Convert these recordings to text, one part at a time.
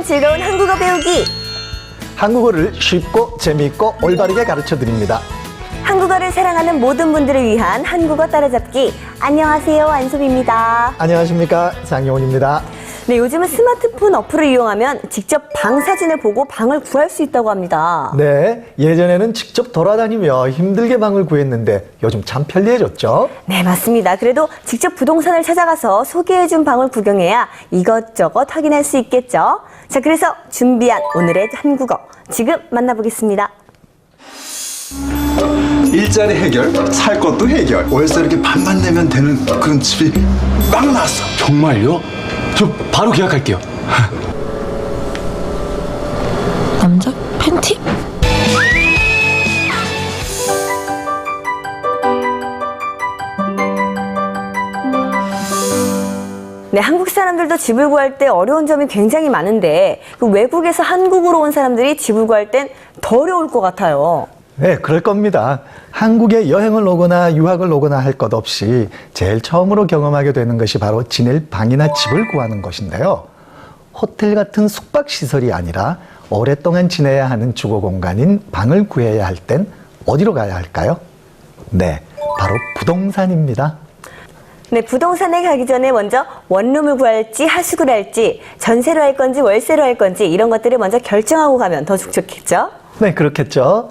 함께하는 즐거운 한국어 배우기. 한국어를 쉽고 재미있고 올바르게 가르쳐 드립니다. 한국어를 사랑하는 모든 분들을 위한 한국어 따라잡기. 안녕하세요, 안소비입니다. 안녕하십니까 장영훈입니다. 네, 요즘은 스마트폰 어플을 이용하면 직접 방 사진을 보고 방을 구할 수 있다고 합니다. 네, 예전에는 직접 돌아다니며 힘들게 방을 구했는데 요즘 참 편리해졌죠. 네, 맞습니다. 그래도 직접 부동산을 찾아가서 소개해준 방을 구경해야 이것저것 확인할 수 있겠죠. 자, 그래서 준비한 오늘의 한국어 지금 만나보겠습니다. 일자리 해결, 살 것도 해결. 월세 이렇게 반만 내면 되는 그런 집이 막 나왔어. 정말요? 저 바로 계약할게요. 남자 팬티? 네, 한국 사람들도 집을 구할 때 어려운 점이 굉장히 많은데 그 외국에서 한국으로 온 사람들이 집을 구할 땐 더 어려울 것 같아요. 네, 그럴 겁니다. 한국에 여행을 오거나 유학을 오거나 할 것 없이 제일 처음으로 경험하게 되는 것이 바로 지낼 방이나 집을 구하는 것인데요. 호텔 같은 숙박 시설이 아니라 오랫동안 지내야 하는 주거 공간인 방을 구해야 할 땐 어디로 가야 할까요? 네, 바로 부동산입니다. 네, 부동산에 가기 전에 먼저 원룸을 구할지 하숙을 할지 전세로 할 건지 월세로 할 건지 이런 것들을 먼저 결정하고 가면 더 좋겠죠? 네, 그렇겠죠.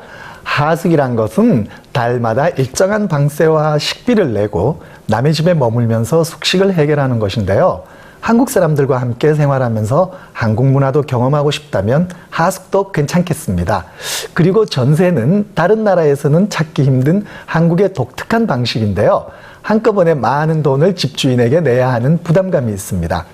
하숙이란 것은 달마다 일정한 방세와 식비를 내고 남의 집에 머물면서 숙식을 해결하는 것인데요. 한국 사람들과 함께 생활하면서 한국 문화도 경험하고 싶다면 하숙도 괜찮겠습니다. 그리고 전세는 다른 나라에서는 찾기 힘든 한국의 독특한 방식인데요. 한꺼번에 많은 돈을 집주인에게 내야 하는 부담감이 있습니다.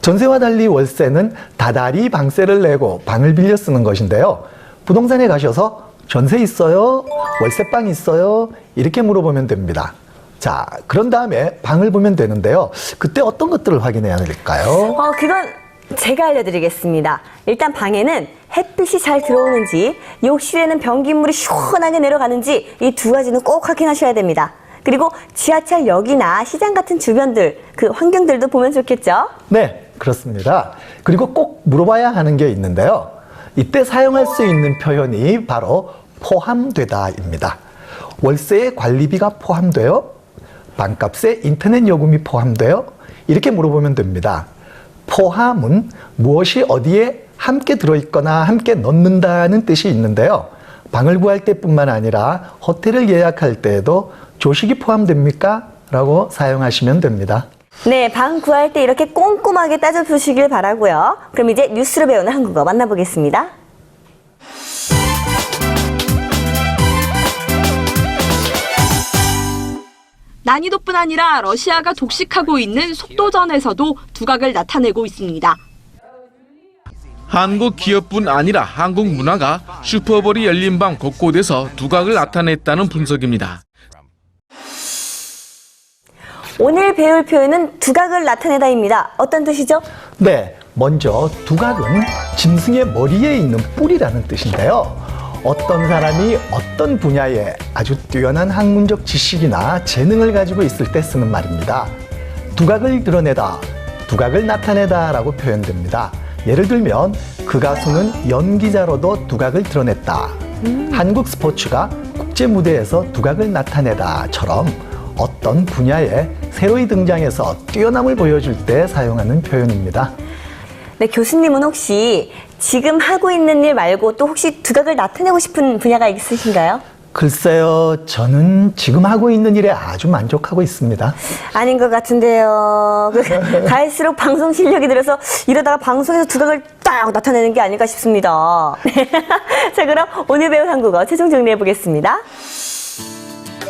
전세와 달리 월세는 다달이 방세를 내고 방을 빌려 쓰는 것인데요. 부동산에 가셔서 전세 있어요? 월세방 있어요? 이렇게 물어보면 됩니다. 자, 그런 다음에 방을 보면 되는데요. 그때 어떤 것들을 확인해야 될까요? 어, 그건 제가 알려드리겠습니다. 일단 방에는 햇빛이 잘 들어오는지, 욕실에는 변기물이 시원하게 내려가는지 이 두 가지는 꼭 확인하셔야 됩니다. 그리고 지하철역이나 시장 같은 주변들, 그 환경들도 보면 좋겠죠? 네, 그렇습니다. 그리고 꼭 물어봐야 하는 게 있는데요. 이때 사용할 수 있는 표현이 바로 포함되다입니다. 월세에 관리비가 포함돼요? 방값에 인터넷 요금이 포함돼요? 이렇게 물어보면 됩니다. 포함은 무엇이 어디에 함께 들어있거나 함께 넣는다는 뜻이 있는데요. 방을 구할 때뿐만 아니라 호텔을 예약할 때에도 조식이 포함됩니까? 라고 사용하시면 됩니다. 네, 방 구할 때 이렇게 꼼꼼하게 따져 보시길 바라고요. 그럼 이제 뉴스로 배우는 한국어 만나보겠습니다. 난이도뿐 아니라 러시아가 독식하고 있는 속도전에서도 두각을 나타내고 있습니다. 한국 기업뿐 아니라 한국 문화가 슈퍼볼이 열린 방 곳곳에서 두각을 나타냈다는 분석입니다. 오늘 배울 표현은 두각을 나타내다입니다. 어떤 뜻이죠? 네, 먼저 두각은 짐승의 머리에 있는 뿔이라는 뜻인데요. 어떤 사람이 어떤 분야에 아주 뛰어난 학문적 지식이나 재능을 가지고 있을 때 쓰는 말입니다. 두각을 드러내다, 두각을 나타내다라고 표현됩니다. 예를 들면 그 가수는 연기자로도 두각을 드러냈다. 한국 스포츠가 국제 무대에서 두각을 나타내다처럼 어떤 분야에 새로이 등장해서 뛰어남을 보여줄 때 사용하는 표현입니다. 네, 교수님은 혹시 지금 하고 있는 일 말고 또 혹시 두각을 나타내고 싶은 분야가 있으신가요? 글쎄요, 저는 지금 하고 있는 일에 아주 만족하고 있습니다. 아닌 것 같은데요. 그, 갈수록 방송 실력이 늘어서 이러다가 방송에서 두각을 딱 나타내는 게 아닐까 싶습니다. 네. 자, 그럼 오늘 배운 한국어 최종 정리해 보겠습니다.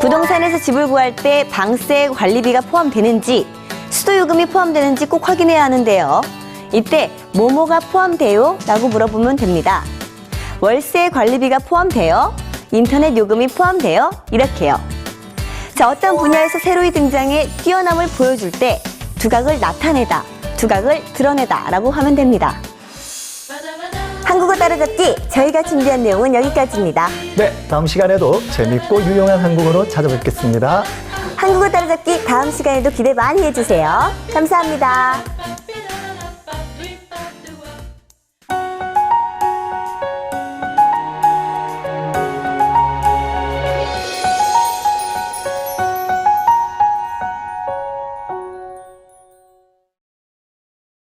부동산에서 집을 구할 때 방세 관리비가 포함되는지 수도 요금이 포함되는지 꼭 확인해야 하는데요. 이때 뭐뭐가 포함돼요? 라고 물어보면 됩니다. 월세 관리비가 포함돼요? 인터넷 요금이 포함돼요? 이렇게요. 자, 어떤 분야에서 새로이 등장해 뛰어남을 보여줄 때 두각을 나타내다, 두각을 드러내다 라고 하면 됩니다. 따라잡기 저희가 준비한 내용은 여기까지입니다. 네, 다음 시간에도 재밌고 유용한 한국어로 찾아뵙겠습니다. 한국어 따라잡기 다음 시간에도 기대 많이 해주세요. 감사합니다.